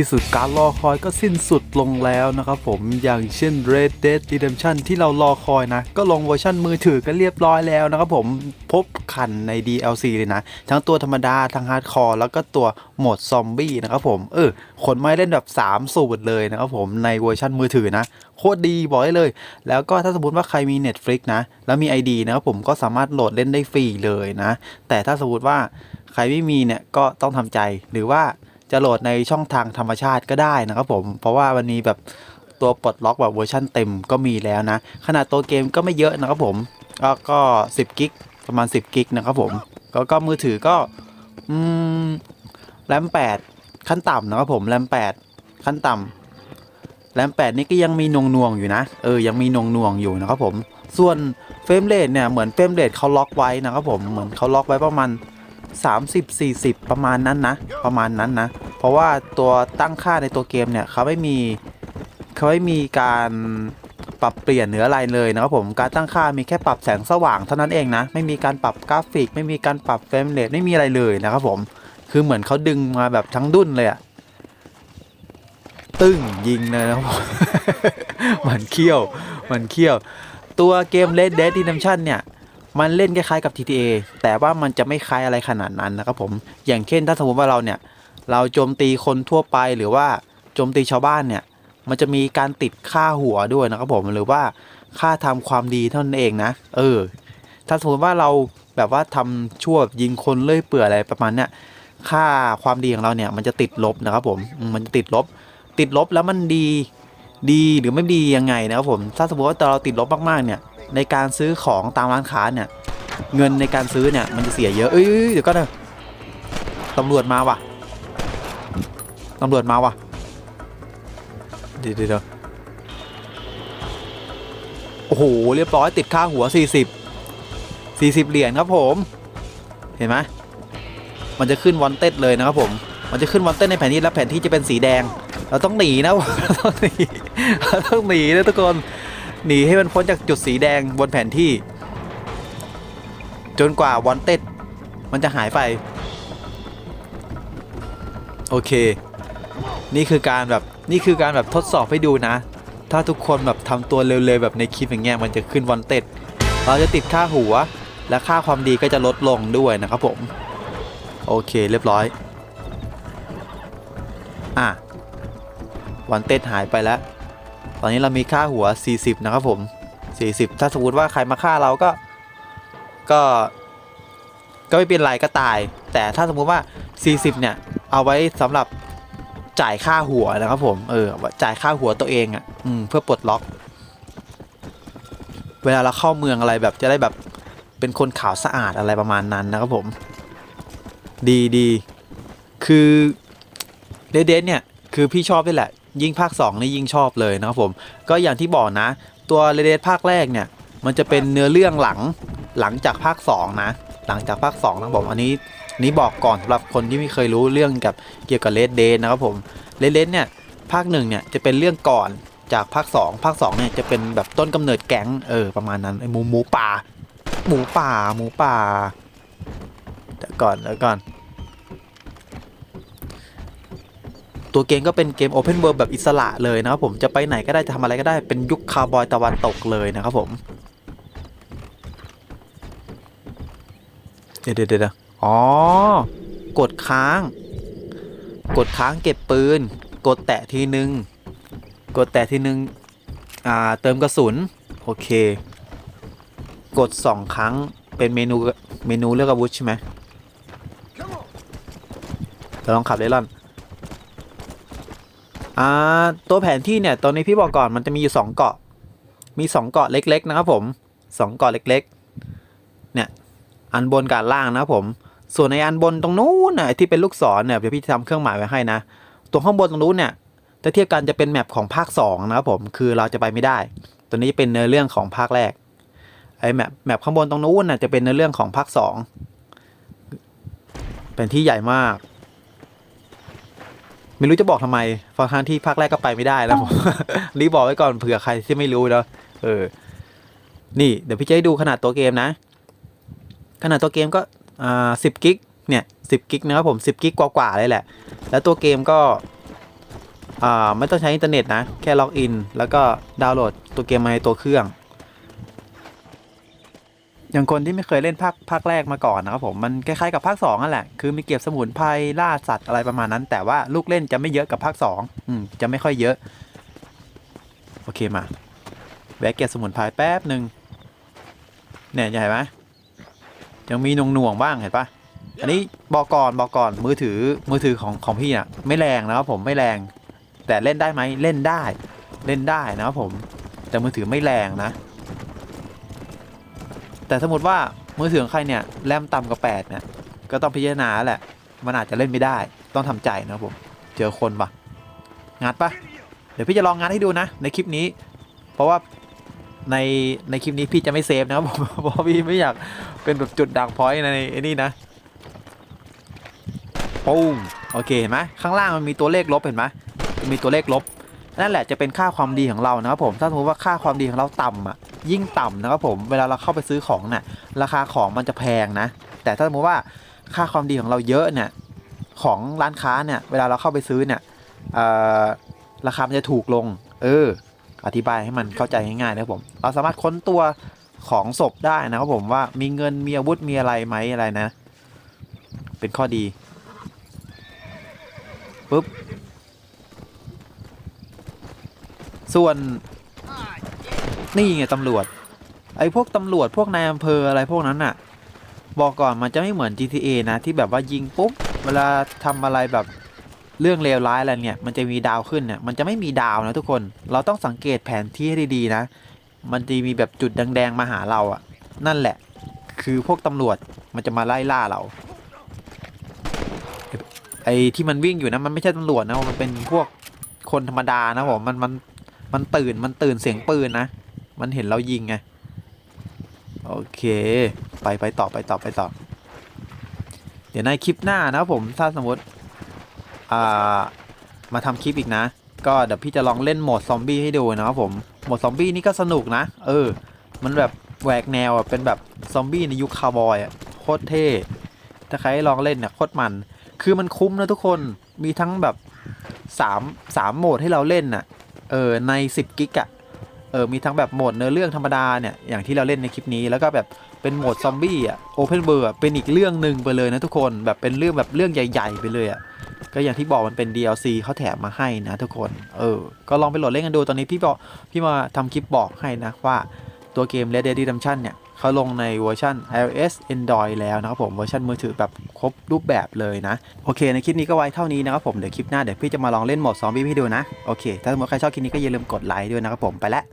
ที่สุดการรอคอยก็สิ้นสุดลงแล้วนะครับผมอย่างเช่น Red Dead Redemption ที่เรารอคอยนะ ก็ลงเวอร์ชันมือถือกันเรียบร้อยแล้วนะครับผมพบคันใน DLC เลยนะ ทั้งตัวธรรมดาทั้งฮาร์ดคอร์แล้วก็ตัวโหมดซอมบี้นะครับผมเออคนไม่เล่นแบบ3สูตรเลยนะครับผมในเวอร์ชันมือถือนะ โคตรดีบอกได้เลย แล้วก็ถ้าสมมติว่าใครมี Netflix นะ แล้วมี ID นะครับผมก็สามารถโหลดเล่นได้ฟรีเลยนะ แต่ถ้าสมมติว่าใครไม่มีเนี่ยก็ต้องทำใจหรือว่า จะโหลดในช่องทางธรรมชาติก็ได้นะครับผม เพราะว่าวันนี้แบบตัวปลดล็อกแบบเวอร์ชั่นเต็มก็มีแล้วนะ ขนาดตัวเกมก็ไม่เยอะนะครับผม ก็ก็ 10 กิกประมาณ 10 กิกนะครับผมก็ก็มือถือก็อืมแรม8 ขั้นต่ำนะครับผมแรม8 ขั้นต่ำแรม8นี่ก็ยังมีนวงนวงอยู่นะ เออ ยังมีนวงนวงอยู่นะครับผม ส่วนเฟรมเรทเนี่ย เหมือนเฟรมเรทเขาล็อกไว้นะครับผม เหมือนเขาล็อกไว้ประมาณ 30 40 ประมาณนั้นนะ ประมาณนั้นนะ เพราะว่าตัวตั้งค่าในตัวเกมเนี่ยเขาไม่มีเขาไม่มีการปรับเปลี่ยนเหนืออะไรเลยนะครับผมการตั้งค่ามีแค่ปรับแสงสว่างเท่านั้นเองนะ ไม่มีการปรับกราฟิก ไม่มีการปรับเฟรมเรทไม่มีอะไรเลยนะครับผมคือเหมือนเขาดึงมาแบบทั้งดุนเลยอะตึ้งยิงเลยนะครับผมเหมือนเขี้ยวเหมือนเขี้ยว ตัวเกม Red Dead Redemption เนี่ย มันเล่นคล้ายๆกับ GTA แต่ว่ามันจะไม่คล้ายอะไรขนาดนั้นนะครับผมอย่างเช่นถ้าสมมติว่าเราเนี่ยเราโจมตีคนทั่วไปหรือว่าโจมตีชาวบ้านเนี่ยมันจะมีการติดค่าหัวด้วยนะครับผมหรือว่าค่าทำความดีเท่านั้นเองนะ เออ ถ้าสมมติว่าเราแบบว่าทำชั่วยิงคนเลื่อยเปื่อยอะไรประมาณเนี้ยค่าความดีของเราเนี่ยมันจะติดลบนะครับผมมมันจะติดลบ ติดลบแล้วมันดีดีหรือไม่ดียังไงนะครับผม ถ้าสมมติว่าเราติดลบมากๆเนี่ย ในการซื้อของตามร้านค้าเนี่ย เงินในการซื้อเนี่ยมันจะเสียเยอะเอ้ยเดี๋ยวก็เนะตำรวจมาว่ะตำรวจมาว่ะเดี๋ยวเดี๋ยวโอ้โหเรียบร้อยติดค่าหัว 40 40 เหรียญครับผม เห็นไหมมันจะขึ้นวันเต็ดเลยนะครับผม มันจะขึ้นวันเต็ดในแผนที่แล้วแผนที่จะเป็นสีแดง เราต้องหนีนะเราต้องหนีเราต้องหนีนะทุกคน หนีให้มันพ้นจากจุดสีแดงบนแผนที่ จนกว่าวันเต็ดมันจะหายไป โอเค นี่คือการแบบนี่คือการแบบทดสอบให้ดูนะ ถ้าทุกคนแบบทำตัวเร็วๆแบบในคลิปอย่างเงี้ยมันจะขึ้นวันเต็ดเราจะติดค่าหัว และค่าความดีก็จะลดลงด้วยนะครับผม โอเคเรียบร้อย อะวันเต็ดหายไปแล้ว อนนี้เรามีค่าหัว 40 นะครับผม 40 ถ้าสมมติว่าใครมาฆ่าเราก็ ก็ ก็ไม่เป็นไรก็ตาย แต่ถ้าสมมุติว่า 40 เนี่ย เอาไว้สำหรับจ่ายค่าหัวนะครับผม เออ จ่ายค่าหัวตัวเองอะ่ะ อืม เพื่อปลดล็อก เวลาเราเข้าเมืองอะไรแบบจะได้แบบเป็นคนขาวสะอาดอะไรประมาณนั้นนะครับผม ดีดี คือเดเดเนี่ย คือพี่ชอบด้วยแหละ ยิ่งภาค 2 นี่ยิ่งชอบเลยนะครับผม ก็อย่างที่บอกนะ ตัวเรเดภาคแรกเนี่ย มันจะเป็นเนื้อเรื่องหลังหลังจากภาค 2 นะ หลังจากภาค2นะผมอันนี้นี้บอกก่อนสำหรับคนที่ไม่เคยรู้เรื่องกับเกี่ยวกับเลดเดนะครับผมเลดเดเนี่ยภาคหนึ่งเนี่ยจะเป็นเรื่องก่อนจากภาค 2 ภาค2เนี่ยจะเป็นแบบต้นกำเนิดแก๊งเออประมาณนั้นไอหมูหมูป่า หมูป่าหมูป่าเดี๋ยวก่อนเดี๋ยวก่อน ตัวเกมก็เป็นเกม Open World แบบอิสระเลยนะครับผมจะไปไหนก็ได้จะทำอะไรก็ได้เป็นยุคคาวบอยตะวันตกเลยนะครับผมเดี๋ยวเดี๋ยวเดี๋ยวอ๋อ กดค้าง กดค้างเก็บปืน กดแตะทีนึง กดแตะทีนึง อ่า เติมกระสุน โอเค กดสองครั้ง เป็นเมนู เมนูเลือกอาวุธใช่ไหมเราลองขับเลล่อน อ่าตัวแผนที่เนี่ยตอนนี้พี่บอกก่อนมันจะมีอยู่สองเกาะ มีสองเกาะเล็ก ๆ นะครับผมสองเกาะเล็กๆ เนี่ยอันบนกับล่างนะครับผม ส่วนในอันบนตรงนู้นน่ะที่เป็นลูกศรเนี่ยเดี๋ยวพี่จะทำเครื่องหมายไว้ให้นะตรงข้างบนตรงนู้นเนี่ยถ้าเทียบกันจะเป็นแมปของภาค 2 นะครับผมคือเราจะไปไม่ได้ ตัวนี้เป็นเนื้อเรื่องของภาคแรกไอ้แมปแมปข้างบนตรงนู้นน่ะจะเป็นเนื้อเรื่องของภาค 2 เป็นที่ใหญ่มาก ไม่รู้จะบอกทำไมฟังทางที่ภาคแรกก็ไปไม่ได้นะผมรีบบอกไว้ก่อนเผื่อใครที่ไม่รู้เนาะเออ นี่เดี๋ยวพี่จะให้ดูขนาดตัวเกมนะ ขนาดตัวเกมก็อ่าสิบกิกเนี่ยสิบกิกนะครับผมสิบกิกกว่าๆเลยแหละ แล้วตัวเกมก็อ่าไม่ต้องใช้อินเทอร์เน็ตนะ แค่ล็อกอิน แล้วก็ดาวน์โหลดตัวเกมมาในตัวเครื่อง อย่างคนที่ไม่เคยเล่นภาคภาคแรกมาก่อนนะครับผมมันคล้ายๆกับภาค2นั่นแหละคือมีเก็บสมุนไพรล่าสัตว์อะไรประมาณนั้น แต่ว่าลูกเล่นจะไม่เยอะกับภาค2อืมจะไม่ค่อยเยอะ โอเคมาแวะเก็บสมุนไพรแป๊บหนึ่งเนี่ยเห็นไหมยังมีหน่วงบ้างเห็นปะอันนี้บอกก่อนบอกก่อนมือถือมือถือของของพี่น่ะไม่แรงนะครับผมไม่แรง แต่เล่นได้ไหมเล่นได้ เล่นได้นะครับผม แต่มือถือไม่แรงนะ แต่สมมติว่ามือถือของใครเนี่ยแรมต่ำกว่า8เนี่ยก็ต้องพิจารณาแหละ มันอาจจะเล่นไม่ได้ ต้องทำใจนะผม เจอคนปะงัดปะเดี๋ยวพี่จะลองงัดให้ดูนะ ในคลิปนี้ เพราะว่าในในคลิปนี้พี่จะไม่เซฟนะครับผมเพราะพี่ไม่อยากเป็นแบบจุดดักพอยในไอ้นี่นะปุ้งโอเคเห็นไหมข้างล่างมันมีตัวเลขลบเห็นไหมมีตัวเลขลบ นั่นแหละจะเป็นค่าความดีของเรานะครับผมถ้าสมมติว่าค่าความดีของเราต่ำอะ ยิ่งต่ำนะครับผมเวลาเราเข้าไปซื้อของน่ะราคาของมันจะแพงนะ แต่ถ้าสมมติว่าค่าความดีของเราเยอะเนี่ยของร้านค้าเนี่ย เวลาเราเข้าไปซื้อเนี่ยราคามันจะถูกลง เออ อธิบายให้มันเข้าใจง่ายๆนะครับผม เราสามารถค้นตัวของศพได้นะครับผมว่ามีเงินมีอาวุธมีอะไรไหมอะไรนะ เป็นข้อดีปุ๊บส่วน นี่ไงตำรวจ ไอ้พวกตำรวจพวกนายอำเภออะไรพวกนั้นน่ะบอกก่อนมันจะไม่เหมือน GTA นะที่แบบว่ายิงปุ๊บเวลาทำอะไรแบบเรื่องเลวร้ายอะไรเนี่ยมันจะมีดาวขึ้นเนี่ยมันจะไม่มีดาวนะทุกคน เราต้องสังเกตแผนที่ให้ดีๆนะ มันจะมีแบบจุดแดงๆมาหาเราอะนั่นแหละ คือพวกตำรวจมันจะมาไล่ล่าเราไอ้ที่มันวิ่งอยู่นะมันไม่ใช่ตำรวจนะมันเป็นพวกคนธรรมดานะผมมันมันมันตื่นมันตื่นเสียงปืนนะ มันเห็นเรายิงไง โอเค ไปไปต่อไปต่อไปต่อ เดี๋ยวในคลิปหน้านะผมถ้าสมมติ อ่า มาทำคลิปอีกนะ ก็เดี๋ยวพี่จะลองเล่นโหมดซอมบี้ให้ดูนะครับผม โหมดซอมบี้นี่ก็สนุกนะ เออ มันแบบแหวกแนวอะ เป็นแบบซอมบี้ในยุคคาวบอยอะ โคตรเท่ ถ้าใครลองเล่นเนี่ยโคตรมัน คือมันคุ้มนะทุกคน มีทั้งแบบสามสามโหมดให้เราเล่นน่ะ เออ ใน10กิกอะ เออมีทั้งแบบโหมดเนื้อเรื่องธรรมดาเนี่ยอย่างที่เราเล่นในคลิปนี้แล้วก็แบบเป็นโหมดซอมบี้อะโอเพนเบอร์เป็นอีกเรื่องหนึ่งไปเลยนะทุกคนแบบเป็นเรื่องแบบเรื่องใหญ่ๆไปเลยอะก็อย่างที่บอกมันเป็น DLC เขาแถมมาให้นะทุกคนเออก็ลองไปโหลดเล่นกันดูตอนนี้พี่บอกพี่มาทำคลิปบอกให้นะว่าตัวเกม Red Dead Redemption เนี่ยเขาลงในเวอร์ชัน iOS Android แล้วนะครับผมเวอร์ชันมือถือแบบครบรูปแบบเลยนะ โอเค ในคลิปนี้ก็ไว้เท่านี้นะครับผมเดี๋ยวคลิปหน้าเดี๋ยวพี่จะมาลองเล่นโหมดซอมบี้ให้ดูนะ โอเค ถ้าสมมติใครชอบคลิปนี้ก็อย่าลืมกดไลค์ด้วยนะครับผมไปแล้ว